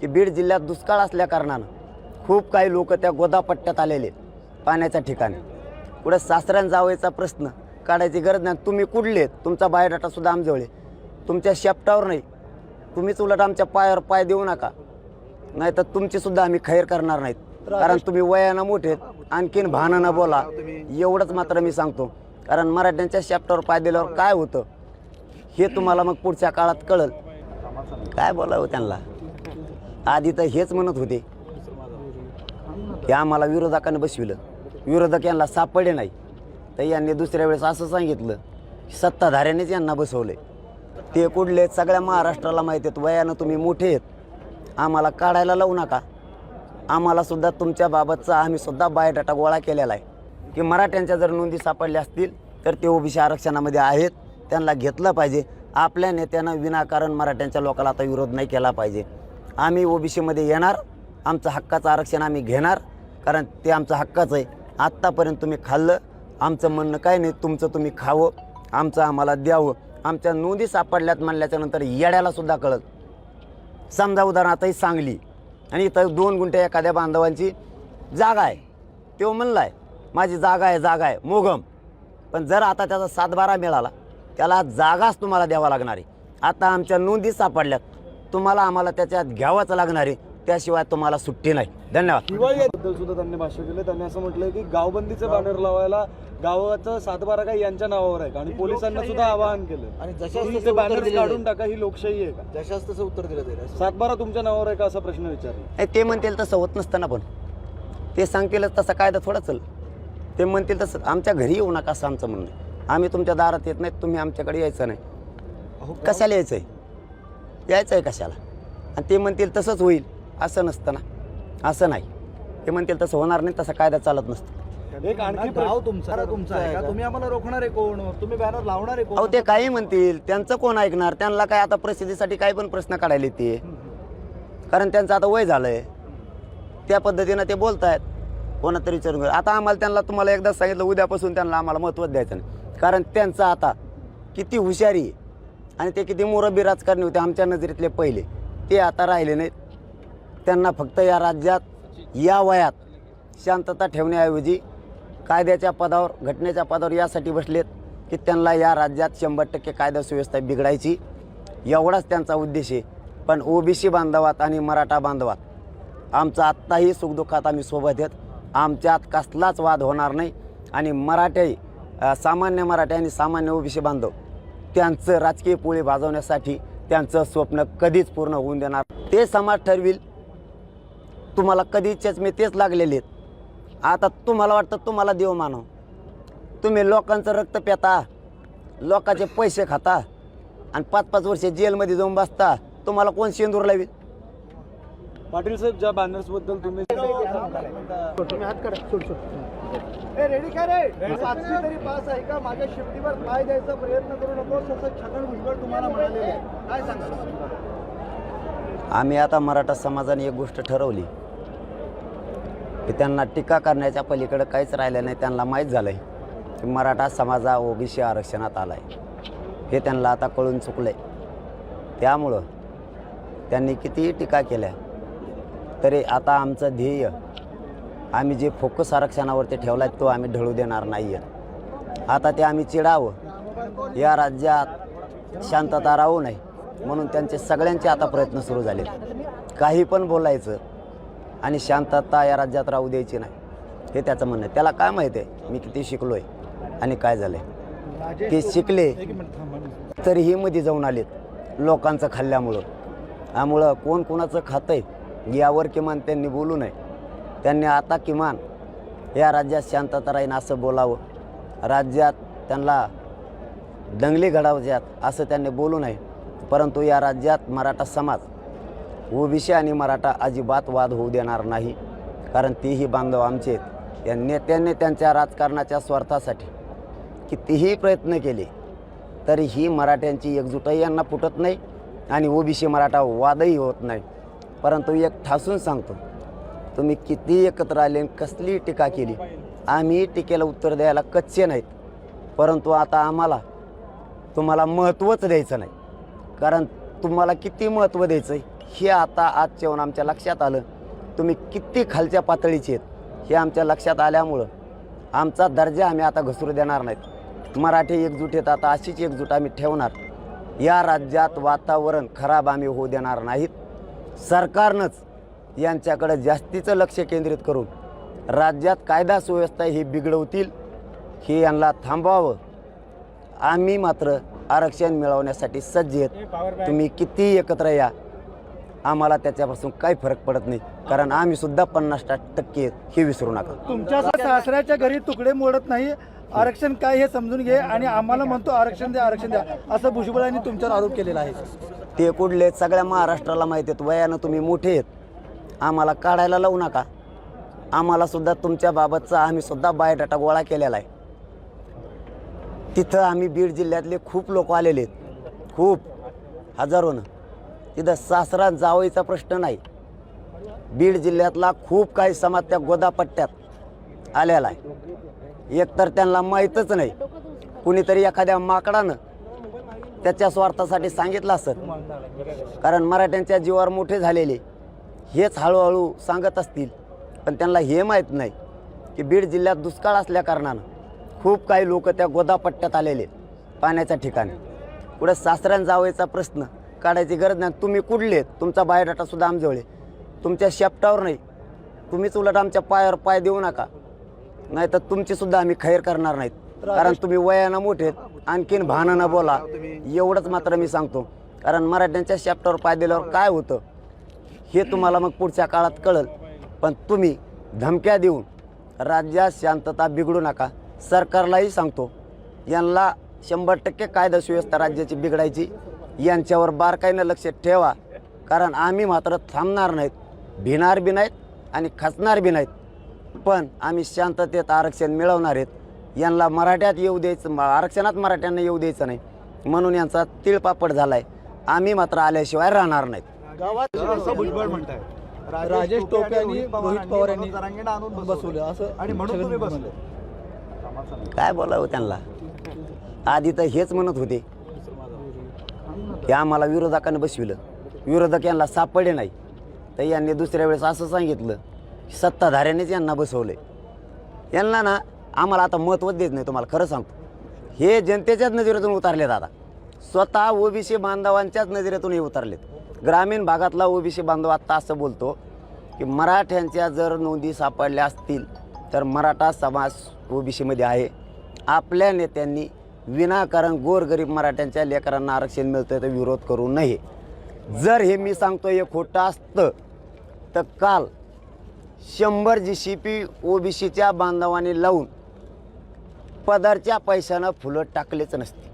की बीड जिल्ह्यात दुष्काळ असल्या कारणानं खूप काही लोक त्या गोदापट्ट्यात आलेले आहेत, पाण्याच्या ठिकाणी. पुढे सासऱ्यान जावयाचा प्रश्न काढायची गरज नाही. तुम्ही कुठले? तुमचा बायोडाटा सुद्धा आमजवळ तुमच्या शेपटावर नाही. तुम्हीच उलट आमच्या पायावर पाय देऊ नका. नाही तर तुमची सुद्धा आम्ही खैर करणार नाहीत. कारण तुम्ही वयानं मोठे आणखीन भानानं बोला. एवढंच मात्र मी सांगतो. कारण मराठ्यांच्या शेपटावर पाय दिल्यावर काय होतं? हे तुम्हाला मग पुढच्या काळात कळल. काय बोलावं त्यांना? आधी तर हेच म्हणत होते हे आम्हाला विरोधकाने बसविलं. विरोधक यांना सापडले नाही. तर यांनी दुसऱ्या वेळेस असं सांगितलं सत्ताधाऱ्यानेच यांना बसवले ते कुठले? सगळ्या महाराष्ट्राला माहीत आहेत. वयानं तुम्ही मोठे आहेत. आम्हाला काढायला लावू नका. आम्हाला सुद्धा तुमच्या बाबतचा आम्ही सुद्धा बायोडाटा गोळा केलेला आहे. की मराठ्यांच्या जर नोंदी सापडल्या असतील तर ते ओबीसी आरक्षणामध्ये आहेत. त्यांना घेतलं पाहिजे. आपल्या नेत्यानं विनाकारण मराठ्यांच्या लोकाला आता विरोध नाही केला पाहिजे. आम्ही ओबीसीमध्ये येणार आमचं हक्काचं आरक्षण आम्ही घेणार कारण ते आमचं हक्काचं आहे. आत्तापर्यंत तुम्ही खाल्लं आमचं म्हणणं काय नाही तुमचं तुम्ही खावं आमचं आम्हाला द्यावं. आमच्या नोंदी सापडल्यात म्हणल्याच्यानंतर येड्यालासुद्धा कळत समजा उदाहरणार्थ सांगली आणि इथं दोन गुंठे एखाद्या बांधवांची जागा आहे. तो म्हणला आहे माझी जागा आहे जागा आहे मोगम. पण जर आता त्याचा सातबारा मिळाला त्याला जागाच तुम्हाला द्यावा लागणार आहे. आता आमच्या नोंदी सापडल्यात. तुम्हाला आम्हाला त्याच्यात घ्यावंच लागणार आहे. त्याशिवाय तुम्हाला सुट्टी नाही. धन्यवाद. दिवाळीबद्दल सुद्धा त्यांनी भाष्य केलं त्यांनी असं म्हटलंय की गावबंदीचे बॅनर लावायला गावाचं सातबारा काही यांच्या नावावर आहे आणि पोलिसांना सुद्धा आवाहन केलं आणि जशास की तसं ते उत्तर बॅनर दिलेलं काढून. टाका ही लोकशाही आहे का? जशास तसं उत्तर दिलं जाईल असं. सातबारा तुमच्या नावावर आहे का असा प्रश्न विचारला? नाही ते म्हणतील तसं होत नसताना पण. ते सांगतीलच तसा कायदा थोडा चल. ते म्हणतील तसं आमच्या घरी येऊ नका असं आमचं म्हणणं आहे. आम्ही तुमच्या दारात येत नाहीत तुम्ही आमच्याकडे यायचं नाही. कशाला यायचं आहे यायचं आहे कशाला? आणि ते म्हणतील तसंच होईल. असं नसतं ना. असं नाही. ते म्हणतील तसं होणार नाही तसा कायदा चालत नसतं. एक आणखी गाव तुमचा तुमचा आहे का? तुम्ही आम्हाला रोखणार आहे कोण? तुम्ही बॅनर लावणार आहे अहो कोण? ते काही म्हणतील. त्यांचं कोण ऐकणार? त्यांना काय आता प्रसिद्धीसाठी काही पण प्रश्न काढायला येते. कारण त्यांचं आता वय झालंय. त्या पद्धतीनं ते बोलतायत. कोणा तरी विचारून. आता आम्हाला त्यांना तुम्हाला एकदा सांगितलं उद्यापासून त्यांना आम्हाला महत्त्व द्यायचं नाही. कारण त्यांचं आता किती हुशारी आहे. आणि ते किती मुरबी राजकारणी होते आमच्या नजरेतले पहिले. ते आता राहिले नाहीत. त्यांना फक्त या राज्यात या वयात शांतता ठेवण्याऐवजी कायद्याच्या पदावर घटनेच्या पदावर यासाठी बसलेत की त्यांना या राज्यात शंभर टक्के कायदा सुव्यवस्था बिघडायची. एवढाच त्यांचा उद्देश आहे. पण ओबीसी बांधवात आणि मराठा बांधवात आमचा आत्ताही सुखदुःखात आम्ही सोबत आहेत. आमच्यात कसलाच वाद होणार नाही. आणि मराठे सामान्य मराठे आणि सामान्य ओबीसी बांधव त्यांचं राजकीय पोळी भाजवण्यासाठी त्यांचं स्वप्न कधीच पूर्ण होऊन देणार. ते समाज ठरविल. तुम्हाला कधीच्याच मी तेच लागलेले आहेत. आता तुम्हाला वाटतं तुम्हाला देव मानव. तुम्ही लोकांचं रक्त पेता लोकांचे पैसे खाता. आणि पाच पाच वर्ष जेलमध्ये जाऊन बसता. तुम्हाला कोण शेंदूर लावेल? पाटील साहेब ज्या बॅनर्सबद्दल तुम्ही रेडी का रे? सातवी तरी पास आहे का? माझ्या शिफ्टीवर पाय द्यायचा प्रयत्न करू नकोस असं छगन भुजबळ तुम्हाला म्हणालेले आहे. काय सांगा आम्ही आता मराठा समाजाने एक गोष्ट ठरवली की त्यांना टीका करण्याच्या पलीकडे काहीच राहिलं नाही त्यांना माहीत झालं आहे की मराठा समाज हा ओबीसी आरक्षणात आला आहे हे त्यांना आता कळून चुकलं आहे त्यामुळं त्यांनी कितीही टीका केल्या तरी आता आमचं ध्येय आम्ही जे फोकस आरक्षणावरती ठेवला आहे तो आम्ही ढळू देणार नाही आहे आता ते आम्ही चिडावं. या राज्यात शांतता राहू नये म्हणून त्यांचे सगळ्यांचे आता प्रयत्न सुरू झाले काही पण बोलायचं आणि शांतता या राज्यात राहू द्यायची नाही हे त्याचं म्हणणं आहे. त्याला काय माहीत आहे? मी किती शिकलो आहे आणि काय झालं आहे ते शिकले तरीही मध्ये जाऊन आलेत लोकांचं खाल्ल्यामुळं. त्यामुळं कोण कोणाचं खातं आहे यावर किमान त्यांनी बोलू नये. त्यांनी आता किमान या राज्यात शांतता राहीन असं बोलावं. राज्यात त्यांना दंगली घडावज्यात असं त्यांनी बोलू नये. परंतु या राज्यात मराठा समाज ओबीसी आणि मराठा अजिबात वाद होऊ देणार नाही. कारण तीही बांधव आमचे आहेत. या नेत्यांनी त्यांच्या राजकारणाच्या स्वार्थासाठी कितीही प्रयत्न केले तरी ही मराठ्यांची एकजुटही यांना फुटत नाही आणि ओबीसी मराठा वादही होत नाही. परंतु एक ठासून सांगतो तुम्ही किती एकत्र आले आणि कसली टीका केली? आम्ही टीकेला उत्तर द्यायला कच्चे नाहीत. परंतु आता आम्हाला तुम्हाला महत्त्वच द्यायचं नाही. कारण तुम्हाला किती महत्त्व द्यायचं आहे हे आता आज जेवण आमच्या लक्षात आलं. तुम्ही किती खालच्या पातळीचे आहेत हे आमच्या लक्षात आल्यामुळं आमचा दर्जा आम्ही आता घसरू देणार नाहीत. मराठी एकजूट आता अशीच एकजूट आम्ही ठेवणार. या राज्यात वातावरण खराब आम्ही होऊ देणार नाहीत. सरकारनंच यांच्याकडे जास्तीचं लक्ष केंद्रित करून राज्यात कायदा सुव्यवस्था ही बिघडवतील हे यांना थांबवावं. आम्ही मात्र आरक्षण मिळवण्यासाठी सज्ज आहेत. तुम्ही किती एकत्र या आम्हाला त्याच्यापासून काही फरक पडत नाही. कारण आम्ही सुद्धा पन्नास टक्के आहेत हे विसरू नका. तुमच्या सासऱ्याच्या घरी तुकडे मोडत नाही. आरक्षण काय हे समजून घे आणि आम्हाला म्हणतो आरक्षण द्या आरक्षण द्या. असं भुजबळ यांनी तुमच्यावर आरोप केलेला आहे. ते कुठले? आहेत सगळ्या महाराष्ट्राला माहिती आहेत. वयानं तुम्ही मोठे आहेत. आम्हाला काढायला लावू नका. आम्हालासुद्धा तुमच्याबाबतचा आम्हीसुद्धा बायोडाटा गोळा केलेला आहे. तिथं आम्ही बीड जिल्ह्यातले खूप लोक आलेले आहेत. खूप. हजारोनं तिथं सासरा जावईचा प्रश्न नाही. बीड जिल्ह्यातला खूप काही समाज त्या गोदापट्ट्यात आलेला आहे. एकतर त्यांना माहीतच नाही. कुणीतरी एखाद्या माकडानं त्याच्या स्वार्थासाठी सांगितलं असत. कारण मराठ्यांच्या जीवावर मोठे झालेले. हेच हळूहळू सांगत असतील. पण त्यांना हे माहीत नाही की बीड जिल्ह्यात दुष्काळ असल्या कारणानं खूप काही लोक त्या गोदापट्ट्यात आलेले पाण्याच्या ठिकाणी. पुढे सासऱ्यान जावयाचा प्रश्न काढायची गरज नाही. तुम्ही कुठले आहेत? तुमचा बायोडाटासुद्धा आमजवळ आहे. तुमच्या शेपटावर नाही. तुम्हीच उलट आमच्या पायावर पाय देऊ नका. नाही तर तुमची सुद्धा आम्ही खैर करणार नाहीत. कारण तुम्ही वयानं मोठे आहेत. आणखीन भानानं बोला. एवढंच मात्र मी सांगतो. कारण मराठ्यांच्या शेपटावर पाय दिल्यावर काय होतं? हे तुम्हाला मग पुढच्या काळात कळल. पण तुम्ही धमक्या देऊन राज्यात शांतता बिघडू नका. सरकारलाही सांगतो यांना शंभर टक्के कायदा सुव्यवस्था राज्याची बिघडायची. यांच्यावर बारकाईनं लक्ष ठेवा. कारण आम्ही मात्र थांबणार नाहीत. भिणार बी नाहीत आणि खचणार बी नाहीत. पण आम्ही शांततेत आरक्षण मिळवणार आहेत. यांना मराठ्यात येऊ द्यायचं आरक्षणात मराठ्यांना येऊ द्यायचं नाही. म्हणून यांचा तिळपापड झाला आहे आम्ही मात्र आल्याशिवाय राहणार नाहीत. गावात भुजबळ म्हणताय. राजेश टोपे आणि रोहित पवार यांनी बसवलं. असं आणि म्हणून तुम्ही बसले काय बोलावं त्यांना? आधी तर हेच म्हणत होते. की आम्हाला विरोधकांनी बसविलं. विरोधक यांना सापडे नाही. तर यांनी दुसऱ्या वेळेस असं सांगितलं. की सत्ताधाऱ्यानेच यांना बसवलं यांना ना आम्हाला आता महत्त्व देत नाही तुम्हाला खरं सांगतो. हे जनतेच्याच नजरेतून उतारले दादा स्वतः ओबीसी बांधवांच्याच नजरेतून हे उतरलेत. ग्रामीण भागातला ओबीसी बांधव आत्ता असं बोलतो की मराठ्यांच्या जर नोंदी सापडल्या असतील तर मराठा समाज ओबीसीमध्ये आहे. आपल्या नेत्यांनी विनाकारण गोरगरीब मराठ्यांच्या लेकरांना आरक्षण मिळतं तर विरोध करू नये. जर हे मी सांगतो हे खोटं असतं तर काल शंभर जी सी पी ओबीसीच्या बांधवाने लावून पदरच्या पैशानं फुलं टाकलेच नसते.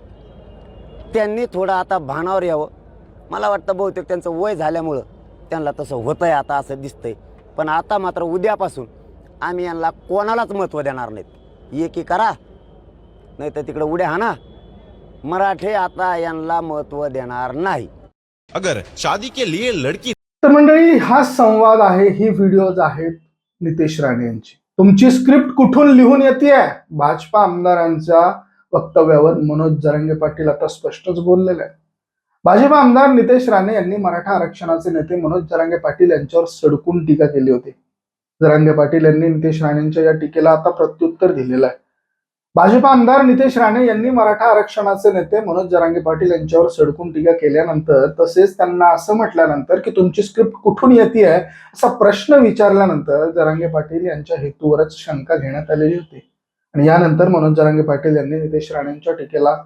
त्यांनी थोडं आता भानावर यावं. मला वाटतं बहुतेक त्यांचं वय झाल्यामुळं त्यांना तसं होतं आहे आता असं दिसतंय. पण आता मात्र उद्यापासून आम्ही यांना कोणालाच महत्त्व देणार नाहीत. एकी करा नाही तर तिकडं उड्या हाना मराठे आता यांना महत्त्व देणार नाही. अगर शादी के लिए लड़की तर मंडळी हा संवाद आहे ही व्हिडिओज आहेत नितेश राणे यांची. तुमची स्क्रिप्ट कुठून लिहून येते भाजपा आमदारांच्या वक्तव्यावर मनोज जरंगे पाटील आता स्पष्टच बोललेले आहे भाजपा आमदार नितेश राणे यांनी मराठा आरक्षणाचे नेते मनोज जरांगे पाटील यांच्यावर सडकून टीका केली होती. जरांगे पाटील यांनी नितेश राणेंच्या या टीकेला आता प्रत्युत्तर दिलेलं आहे. भाजपा आमदार नितेश राणे यांनी मराठा आरक्षणाचे नेते मनोज जरांगे पाटील यांच्यावर सडकून टीका केल्यानंतर तसेच त्यांना असं म्हटल्यानंतर की तुमची स्क्रिप्ट कुठून येते आहे असा प्रश्न विचारल्यानंतर जरांगे पाटील यांच्या हेतूवरच शंका घेण्यात आलेली होती. आणि यानंतर मनोज जरांगे पाटील यांनी नितेश राणेंच्या टीकेला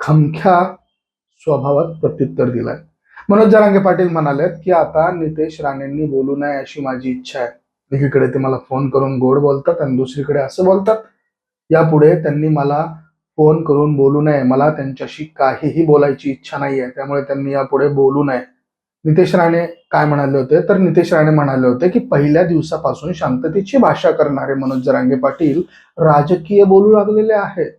खमख्या स्वभावात प्रत्युत्तर दिलाय. मनोज जरांगे पाटील म्हणाले की आता नितेश राणेंनी बोलू नये अशी माझी इच्छा आहे. एकीकडे ते मला फोन करून गोड बोलतात आणि दुसरीकडे असं बोलतात. यापुढे त्यांनी मला फोन करून बोलू नये. मला त्यांच्याशी काहीही बोलायची इच्छा नाहीये. त्यामुळे त्यांनी यापुढे बोलू नये. नितेश राणे काय म्हणाले होते? तर नितेश राणे म्हणाले होते की पहिल्या दिवसापासून शांततेची भाषा करणारे मनोज जरांगे पाटील राजकीय बोलू लागलेले आहेत.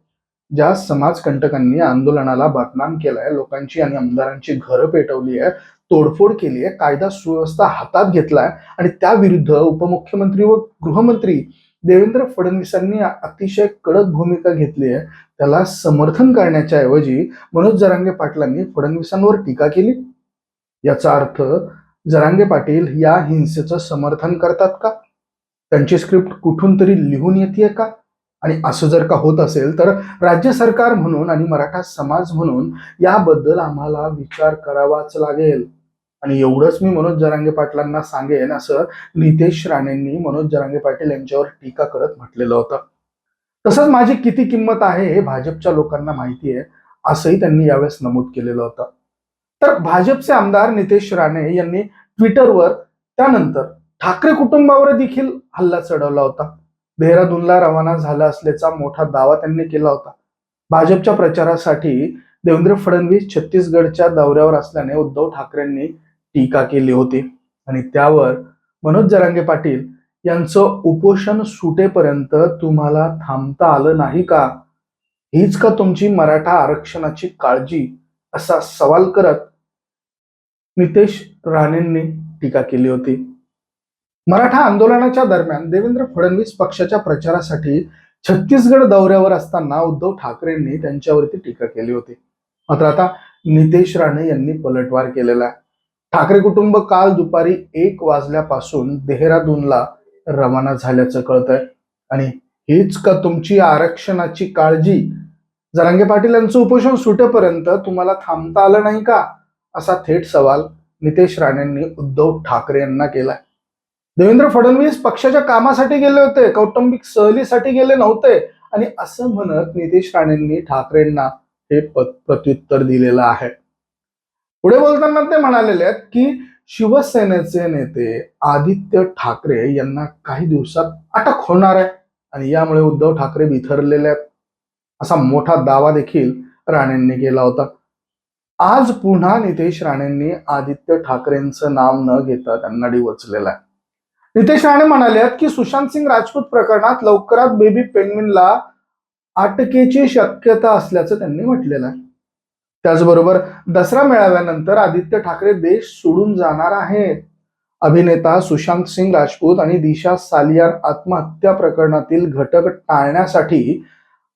ज्या समाजकंटकांनी आंदोलनाला बदनाम केलाय लोकांची आणि आमदारांची घरं पेटवली आहे तोडफोड केली आहे कायदा सुव्यवस्था हातात घेतलाय आणि त्याविरुद्ध उपमुख्यमंत्री व गृहमंत्री देवेंद्र फडणवीसांनी अतिशय कडक भूमिका घेतली आहे. त्याला समर्थन करण्याच्या ऐवजी मनोज जरांगे पाटलांनी फडणवीसांवर टीका केली. याचा अर्थ जरांगे पाटील या हिंसेचं समर्थन करतात का? त्यांची स्क्रिप्ट कुठून तरी लिहून येते का? आणि असं जर का होत असेल तर राज्य सरकार म्हणून आणि मराठा समाज म्हणून याबद्दल आम्हाला विचार करावाच लागेल. आणि एवढंच मी मनोज जरांगे पाटलांना सांगेन असं नितेश राणेंनी मनोज जरांगे पाटील यांच्यावर टीका करत म्हटलेलं होतं. तसंच माझी किती किंमत आहे हे भाजपच्या लोकांना माहिती आहे असंही त्यांनी यावेळेस नमूद केलेलं होतं. तर भाजपचे आमदार नितेश राणे यांनी ट्विटरवर त्यानंतर ठाकरे कुटुंबावर देखील हल्ला चढवला होता. देहरादूनला रवाना झाला असल्याचा मोठा दावा त्यांनी केला होता. भाजपच्या प्रचारासाठी देवेंद्र फडणवीस छत्तीसगडच्या दौऱ्यावर असल्याने उद्धव ठाकरेंनी टीका केली होती. आणि त्यावर मनोज जरांगे पाटील यांचं उपोषण सुटेपर्यंत तुम्हाला थांबता आलं नाही का? हीच का तुमची मराठा आरक्षणाची काळजी? असा सवाल करत नितेश राणेंनी टीका केली होती. मराठा आंदोलनाच्या दरम्यान देवेंद्र फडणवीस पक्षाच्या प्रचारासाठी छत्तीसगड दौऱ्यावर असताना उद्धव ठाकरेंनी त्यांच्यावरती टीका केली होती. मात्र आता नितेश राणे यांनी पलटवार केलेला आहे. ठाकरे कुटुंब काल दुपारी एक वाजल्यापासून देहरादूनला रवाना झाल्याचं कळतंय. आणि हीच का तुमची आरक्षणाची काळजी? जरांगे पाटील यांचं उपोषण सुटेपर्यंत तुम्हाला थांबता आलं नाही का? असा थेट सवाल नितेश राणेंनी उद्धव ठाकरे यांना केलाय. देवेंद्र फडणवीस पक्षाच्या कामासाठी गेले होते कौटुंबिक सहलीसाठी गेले नव्हते. आणि असं म्हणत नितेश राणेंनी ठाकरेंना हे प्रत्युत्तर दिलेलं आहे. पुढे बोलताना ते म्हणालेले आहेत की शिवसेनेचे नेते आदित्य ठाकरे यांना काही दिवसात अटक होणार आहे. आणि यामुळे उद्धव ठाकरे बिथरलेले आहेत. असा मोठा दावा देखील राणेंनी केला होता. आज पुन्हा नितेश राणेंनी आदित्य ठाकरेंचं नाव न घेता त्यांना डिवचलेलं आहे. नितेश राणे म्हणाले आहेत की सुशांत सिंग राजपूत प्रकरणात लवकरात बेबी पेंगविनला अटकेची शक्यता असल्याचं त्यांनी म्हटलेलं आहे. त्याचबरोबर दसरा मेळाव्यानंतर आदित्य ठाकरे देश सोडून जाणार आहेत. अभिनेता सुशांत सिंग राजपूत आणि दिशा सालियान आत्महत्या प्रकरणातील घटक टाळण्यासाठी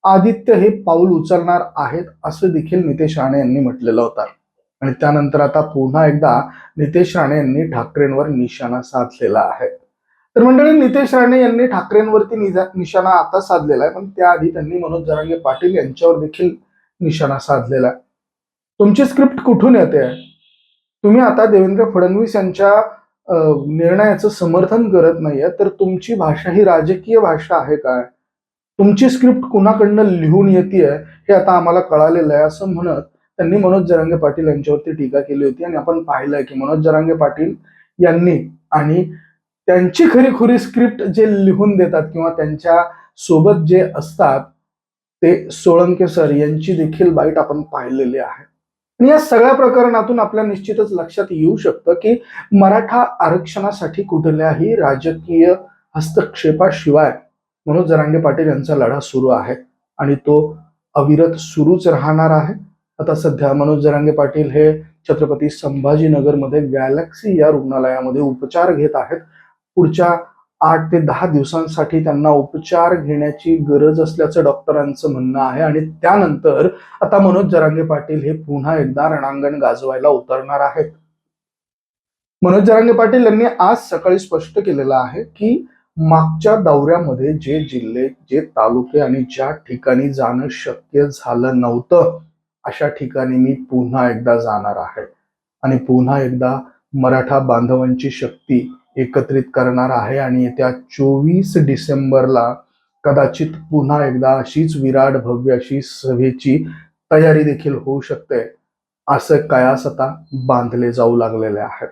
आदित्य हे पाऊल उचलणार आहेत असं देखील नितेश राणे यांनी म्हटलेलं होतं. आणि त्यानंतर आता पुन्हा एकदा नितेश राणे यांनी ठाकरेंवर निशाणा साधलेला आहे. तर मंडळी नितेश राणे यांनी ठाकरेंवरती निशाणा आता साधलेला आहे. पण त्याआधी त्यांनी मनोज जरांगे पाटील यांच्यावर देखील निशाणा साधलेला आहे. तुमची स्क्रिप्ट कुठून येते? तुम्ही आता देवेंद्र फडणवीस यांच्या निर्णयाचं समर्थन करत नाहीये. तर तुमची भाषा ही राजकीय भाषा आहे काय? तुमची स्क्रिप्ट कुणाकडनं लिहून येते हे आता आम्हाला कळालेलं आहे असं म्हणत त्यांनी मनोज जरांगे पाटील यांच्यावरती टीका केली होती. आणि आपण पाहिलंय की मनोज जरांगे पाटील यांनी आणि त्यांची खरीखुरी स्क्रिप्ट जे लिहून देतात किंवा त्यांच्यासोबत जे असतात ते सोळंके सर यांची देखील बाईट आपण पाहिलेली आहे. आणि या सगळ्या प्रकरणातून आपल्या निश्चितच लक्षात येऊ शकतं की मराठा आरक्षणासाठी कुठल्याही राजकीय हस्तक्षेपाशिवाय मनोज जरांगे पाटील यांचा लढा सुरू आहे आणि तो अविरत सुरूच राहणार आहे. आता सध्या मनोज जरांगे पाटील हे छत्रपती संभाजीनगरमध्ये गॅलेक्सी या रुग्णालयामध्ये उपचार घेत आहेत. पुढच्या आठ ते दहा दिवसांसाठी त्यांना उपचार घेण्याची गरज असल्याचं डॉक्टरांचं म्हणणं आहे. आणि त्यानंतर आता मनोज जरांगे पाटील हे पुन्हा एकदा रणांगण गाजवायला उतरणार आहेत. मनोज जरांगे पाटील यांनी आज सकाळी स्पष्ट केलेलं आहे की मागच्या दौऱ्यामध्ये जे जिल्हे जे तालुके आणि ज्या ठिकाणी जाणं शक्य झालं नव्हतं अशा ठिकाणी मी पुन्हा एकदा जाणार आहे. आणि पुन्हा एकदा मराठा बांधवांची शक्ती एकत्रित करणार आहे आणि येत्या चोवीस डिसेंबरला कदाचित पुन्हा एकदा अशीच विराट भव्य अशी सभेची तयारी देखील होऊ शकते. असं कयासता बांधले जाऊ लागलेले आहेत.